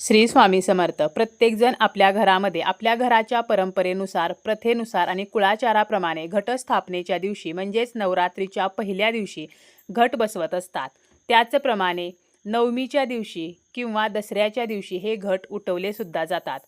श्री स्वामी समर्थ. प्रत्येकजण आपल्या घरामध्ये आपल्या घराच्या परंपरेनुसार प्रथेनुसार आणि कुळाचाराप्रमाणे घटस्थापनेच्या दिवशी म्हणजेच नवरात्रीच्या पहिल्या दिवशी घट बसवत असतात. त्याचप्रमाणे नवमीच्या दिवशी किंवा दसऱ्याच्या दिवशी हे घट उठवले सुद्धा जातात.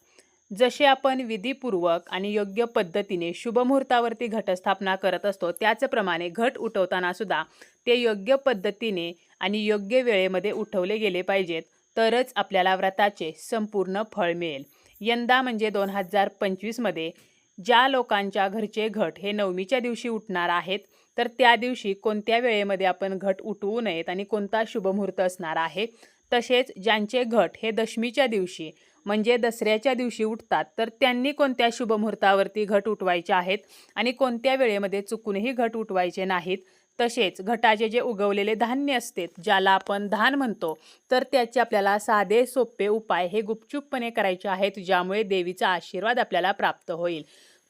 जसे आपण विधीपूर्वक आणि योग्य पद्धतीने शुभमुहूर्तावरती घटस्थापना करत असतो त्याचप्रमाणे घट उठवताना सुद्धा ते योग्य पद्धतीने आणि योग्य वेळेमध्ये उठवले गेले पाहिजेत. तरच आपल्याला व्रताचे संपूर्ण फळ मिळेल. यंदा म्हणजे दोन हजार पंचवीसमध्ये ज्या लोकांच्या घरचे घट हे नवमीच्या दिवशी उठणार आहेत तर त्या दिवशी कोणत्या वेळेमध्ये आपण घट उठवू नयेत आणि कोणता शुभमुहूर्त असणार आहे तसेच ज्यांचे घट हे दशमीच्या दिवशी म्हणजे दसऱ्याच्या दिवशी उठतात तर त्यांनी कोणत्या शुभमुहूर्तावरती घट उठवायचे आहेत आणि कोणत्या वेळेमध्ये चुकूनही घट उठवायचे नाहीत तसेच घटाचे जे उगवलेले धान्य असते ज्याला आपण धान म्हणतो तर त्याचे आपल्याला साधे सोपे उपाय हे गुपचूपपणे करायचे आहेत ज्यामुळे देवीचा आशीर्वाद आपल्याला प्राप्त होईल.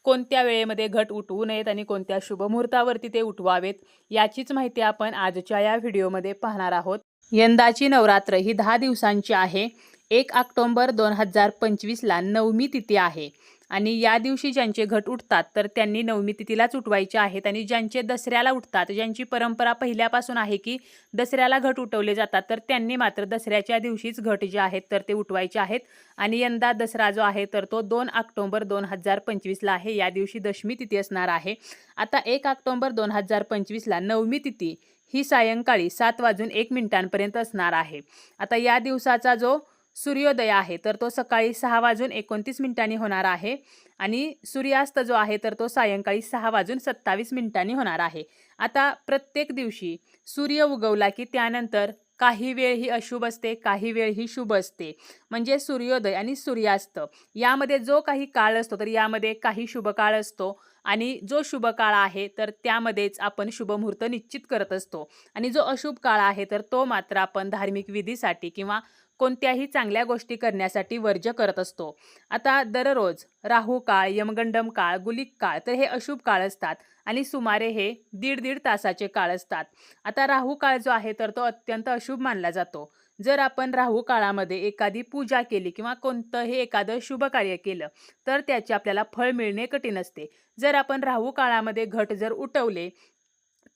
कोणत्या वेळेमध्ये घट उठवू नयेत आणि कोणत्या शुभमुहूर्तावरती ते उठवावेत याचीच माहिती आपण आजच्या या व्हिडिओमध्ये पाहणार आहोत. यंदाची नवरात्र ही दहा दिवसांची आहे. एक ऑक्टोंबर दोन हजार पंचवीसला नवमी तिथी आहे. आणि या दिवशी ज्यांचे घट उठतात तर त्यांनी नवमी तिथीलाच उठवायचे आहेत. आणि ज्यांचे दसऱ्याला उठतात ज्यांची परंपरा पहिल्यापासून आहे की दसऱ्याला घट उठवले जातात तर त्यांनी मात्र दसऱ्याच्या दिवशीच घट जे आहेत तर ते उठवायचे आहेत. आणि यंदा दसरा जो आहे तर तो दोन ऑक्टोंबर दोन हजार पंचवीसला आहे. या दिवशी दशमी तिथी असणार आहे. आता एक ऑक्टोंबर दोन हजार पंचवीसला नवमी तिथी ही सायंकाळी सात वाजून एक मिनिटांपर्यंत असणार आहे. आता या दिवसाचा जो सूर्योदय आहे तर तो सकाळी सहा वाजून एकोणतीस मिनिटांनी होणार आहे आणि सूर्यास्त जो आहे तर तो सायंकाळी सहा वाजून सत्तावीस मिनिटांनी होणार आहे. आता प्रत्येक दिवशी सूर्य उगवला की त्यानंतर काही वेळ ही अशुभ असते काही वेळ ही शुभ असते. म्हणजे सूर्योदय आणि सूर्यास्त यामध्ये जो काही काळ असतो तर यामध्ये काही शुभ काळ असतो आणि जो शुभ काळ आहे तर त्यामध्येच आपण शुभमुहूर्त निश्चित करत असतो. आणि जो अशुभ काळ आहे तर तो मात्र आपण धार्मिक विधीसाठी किंवा कोणत्याही चांगल्या गोष्टी करण्यासाठी वर्ज करत असतो. आता दररोज राहू काळ यमगंडम काळ गुलिक काळ तर हे अशुभ काळ असतात आणि सुमारे हे दीड दीड तासाचे काळ असतात. आता राहू काळ जो आहे तर तो अत्यंत अशुभ मानला जातो. जर आपण राहू काळामध्ये एखादी पूजा केली किंवा कोणतंही एखादं शुभ कार्य केलं तर त्याचे आपल्याला फळ मिळणे कठीण असते. जर आपण राहू काळामध्ये घट जर उठवले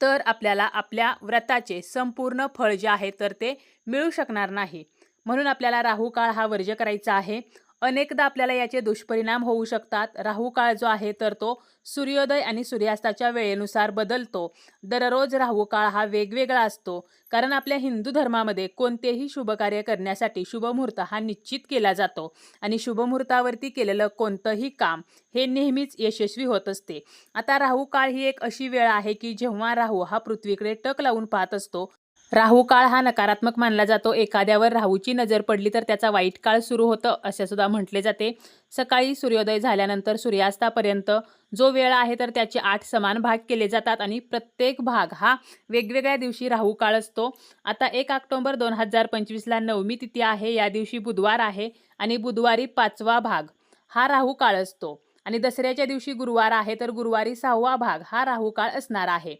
तर आपल्याला आपल्या व्रताचे संपूर्ण फळ जे आहे तर ते मिळू शकणार नाही. म्हणून आपल्याला राहू काळ हा वर्ज करायचा आहे. अनेकदा आपल्याला याचे दुष्परिणाम होऊ शकतात. राहू काळ जो आहे तर तो सूर्योदय आणि सूर्यास्ताच्या वेळेनुसार बदलतो. दररोज राहू काळ हा वेगवेगळा असतो. कारण आपल्या हिंदू धर्मामध्ये कोणतेही शुभकार्य करण्यासाठी शुभमुहूर्त हा निश्चित केला जातो. आणि शुभमुहूर्तावरती केलेलं कोणतंही काम हे नेहमीच यशस्वी होत असते. आता राहू काळ ही एक अशी वेळ आहे की जेव्हा राहू हा पृथ्वीकडे टक लावून पाहत असतो राहू काळ हा नकारात्मक मानला जातो. एखाद्यावर राहूची नजर पडली तर त्याचा वाईट काळ सुरू होतं असे सुद्धा म्हटले जाते. सकाळी सूर्योदय झाल्यानंतर सूर्यास्तापर्यंत जो वेळ आहे तर त्याचे आठ समान भाग केले जातात आणि प्रत्येक भाग हा वेगवेगळ्या दिवशी राहू काळ असतो. आता एक ऑक्टोंबर दोन हजार पंचवीसला नवमी तिथी आहे. या दिवशी बुधवार आहे आणि बुधवारी पाचवा भाग हा राहू काळ असतो. आणि दसऱ्याच्या दिवशी गुरुवार आहे तर गुरुवारी सहावा भाग हा राहू काळ असणार आहे.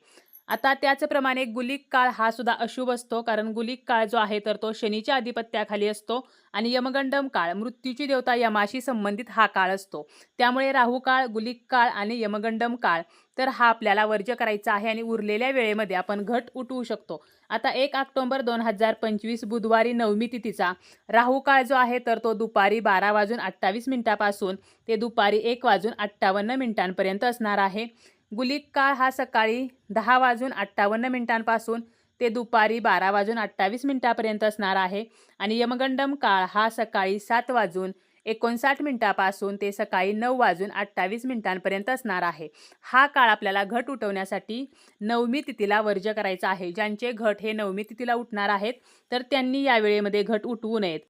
आता त्याचप्रमाणे गुलिक काळ हा सुद्धा अशुभ असतो कारण गुलिक काळ जो आहे तर तो शनीच्या अधिपत्याखाली असतो आणि यमगंडम काळ मृत्यूची देवता यमाशी संबंधित हा काळ असतो. त्यामुळे राहू काळ गुलिक काळ आणि यमगंडम काळ तर हा आपल्याला वर्ज करायचा आहे आणि उरलेल्या वेळेमध्ये आपण घट उठवू शकतो. आता एक ऑक्टोंबर दोन हजार पंचवीस बुधवारी नवमी तिथीचा राहू काळ जो आहे तर तो दुपारी बारा वाजून अठ्ठावीस मिनिटापासून ते दुपारी एक वाजून अठ्ठावन्न मिनिटांपर्यंत असणार आहे. गुलिक काळ हा सकाळी दहा वाजून अठ्ठावन्न मिनिटांपासून ते दुपारी बारा वाजून अठ्ठावीस मिनिटापर्यंत असणार आहे. आणि यमगंडम काळ हा सकाळी सात वाजून एकोणसाठ मिनिटापासून ते सकाळी नऊ वाजून अठ्ठावीस मिनिटांपर्यंत असणार आहे. हा काळ आपल्याला घट उठवण्यासाठी नवमी तिथीला वर्ज करायचा आहे. ज्यांचे घट हे नवमी तिथीला उठणार आहेत तर त्यांनी या वेळेमध्ये घट उठवू नयेत.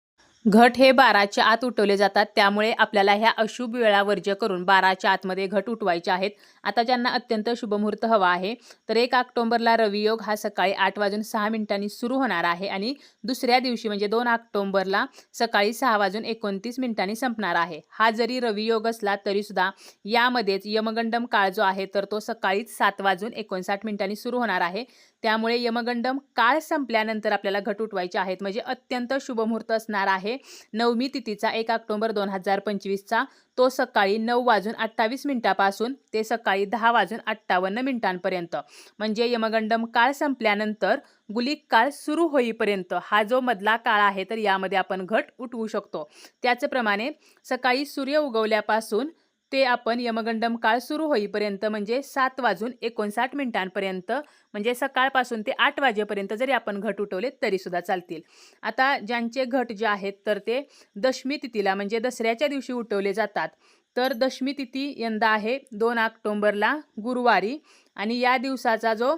घट हे बाराच्या आत उठवले जातात. त्यामुळे आपल्याला ह्या अशुभ वेळा वर्ज्य करून बाराच्या आतमध्ये घट उठवायचे आहेत. आता ज्यांना अत्यंत शुभमुहूर्त हवा आहे तर एक ऑक्टोंबरला रवियोग हा सकाळी आठ वाजून सहा मिनिटांनी सुरू होणार आहे आणि दुसऱ्या दिवशी म्हणजे दोन ऑक्टोंबरला सकाळी सहा वाजून एकोणतीस मिनिटांनी संपणार आहे. हा जरी रवियोग असला तरीसुद्धा यामध्येच यमगंडम काळ जो आहे तर तो सकाळीच सात वाजून एकोणसाठ मिनिटांनी सुरू होणार आहे. त्यामुळे यमगंडम काळ संपल्यानंतर आपल्याला घट उठवायचे आहेत. म्हणजे अत्यंत शुभमुहूर्त असणार आहे. नवमी तिथीचा एक ऑक्टोबर दोन हजार पंचवीसचा. तो सकाळी नऊ वाजून अठ्ठावीस मिनिटापासून ते सकाळी दहा वाजून अठ्ठावन्न मिनिटांपर्यंत. म्हणजे यमगंडम काळ संपल्यानंतर गुलिक काळ सुरू होईपर्यंत हा जो मधला काळ आहे तर यामध्ये आपण घट उठवू शकतो. त्याचप्रमाणे सकाळी सूर्य उगवल्यापासून ते आपण यमगंडम काळ सुरू होईपर्यंत म्हणजे सात वाजून एकोणसाठ मिनिटांपर्यंत म्हणजे सकाळपासून ते आठ वाजेपर्यंत जरी आपण घट उठवले तरीसुद्धा चालतील. आता ज्यांचे घट जे आहेत तर ते दशमी तिथीला म्हणजे दसऱ्याच्या दिवशी उठवले जातात. तर दशमी तिथी यंदा आहे दोन ऑक्टोंबरला गुरुवारी. आणि या दिवसाचा जो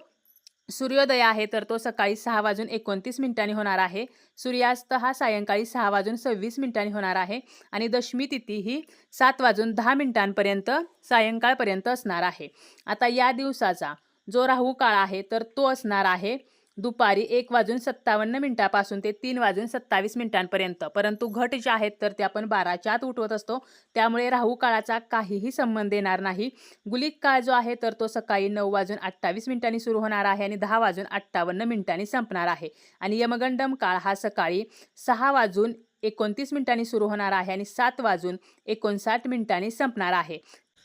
सूर्योदय आहे तर तो सकाळी सहा वाजून एकोणतीस मिनिटांनी होणार आहे. सूर्यास्त हा सायंकाळी सहा वाजून सव्वीस मिनिटांनी होणार आहे आणि दशमी तिथी ही सात वाजून दहा मिनिटांपर्यंत सायंकाळपर्यंत असणार आहे. आता या दिवसाचा जो राहू काळ आहे तर तो असणार आहे दुपारी एक वाजून सत्तावन्न मिनिटापासून ते तीन वाजून सत्तावीस मिनिटांपर्यंत. परंतु घट जे आहेत तर ते आपण बाराच्या आत उठवत असतो. त्यामुळे राहू काळाचा काहीही संबंध येणार नाही. गुलिक काळ जो आहे तर तो सकाळी नऊ वाजून अठ्ठावीस मिनिटांनी सुरू होणार आहे आणि दहा वाजून अठ्ठावन्न मिनिटांनी संपणार आहे. आणि यमगंडम काळ हा सकाळी सहा वाजून एकोणतीस मिनिटांनी सुरू होणार आहे आणि सात वाजून एकोणसाठ मिनिटांनी संपणार आहे.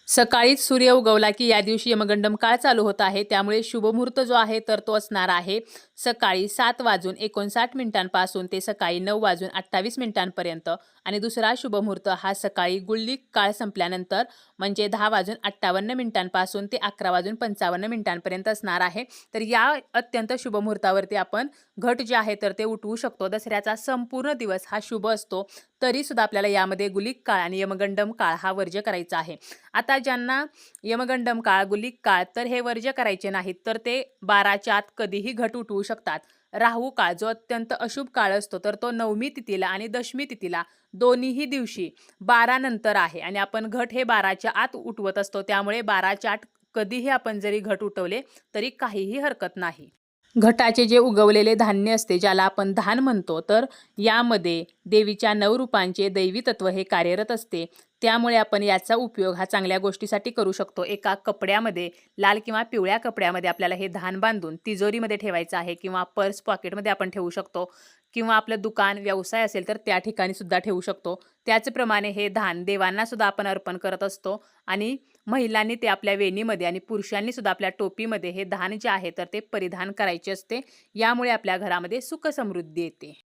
सकाळीच सूर्य उगवला की या दिवशी यमगंडम काळ चालू होत आहे. त्यामुळे शुभमुहूर्त जो आहे तर तो असणार आहे. सकाळी सात वाजून एकोणसाठ मिनिटांपासून ते सकाळी नऊ वाजून अठ्ठावीस मिनिटांपर्यंत. आणि दुसरा शुभमुहूर्त हा सकाळी गुल्लिक काळ संपल्यानंतर म्हणजे दहा वाजून अठ्ठावन्न मिनिटांपासून ते अकरा वाजून पंचावन्न मिनिटांपर्यंत असणार आहे. तर या अत्यंत शुभमुहूर्तावरती आपण घट जे आहे तर ते उठवू शकतो. दसऱ्याचा संपूर्ण दिवस हा शुभ असतो. तरीसुद्धा आपल्याला यामध्ये गुलिक काळ आणि यमगंडम काळ हा वर्ज्य करायचा आहे. आता ज्यांना यमगंडम काळ गुलिक काळ तर हे वर्ज्य करायचे नाहीत तर ते बाराच्या आत कधीही घट उठवू शकतात. राहू काळ जो अत्यंत अशुभ काळ असतो तर तो नवमी तिथीला आणि दशमी तिथीला दोन्हीही दिवशी बारा नंतर आहे. आणि आपण घट हे बाराच्या आत उठवत असतो त्यामुळे बाराच्या आत कधीही आपण जरी घट उठवले तरी काहीही हरकत नाही. घटाचे जे उगवलेले धान्य असते ज्याला आपण धान म्हणतो तर यामध्ये देवीच्या नऊ रूपांचे दैवी तत्व हे कार्यरत असते. त्यामुळे आपण याचा उपयोग हा चांगल्या गोष्टीसाठी करू शकतो. एका कपड्यामध्ये लाल किंवा पिवळ्या कपड्यामध्ये आपल्याला हे धान बांधून तिजोरीमध्ये ठेवायचं आहे किंवा पर्स पॉकेटमध्ये आपण ठेवू शकतो. किंवा आपलं दुकान व्यवसाय असेल तर त्या ठिकाणी सुद्धा ठेवू शकतो. त्याचप्रमाणे हे धान देवांना सुद्धा आपण अर्पण करत असतो आणि महिलांनी ते आपल्या वेणीमध्ये आणि पुरुषांनी सुद्धा आपल्या टोपीमध्ये हे धान जे आहे तर ते परिधान करायचे असते. यामुळे आपल्या घरामध्ये सुख समृद्धी येते.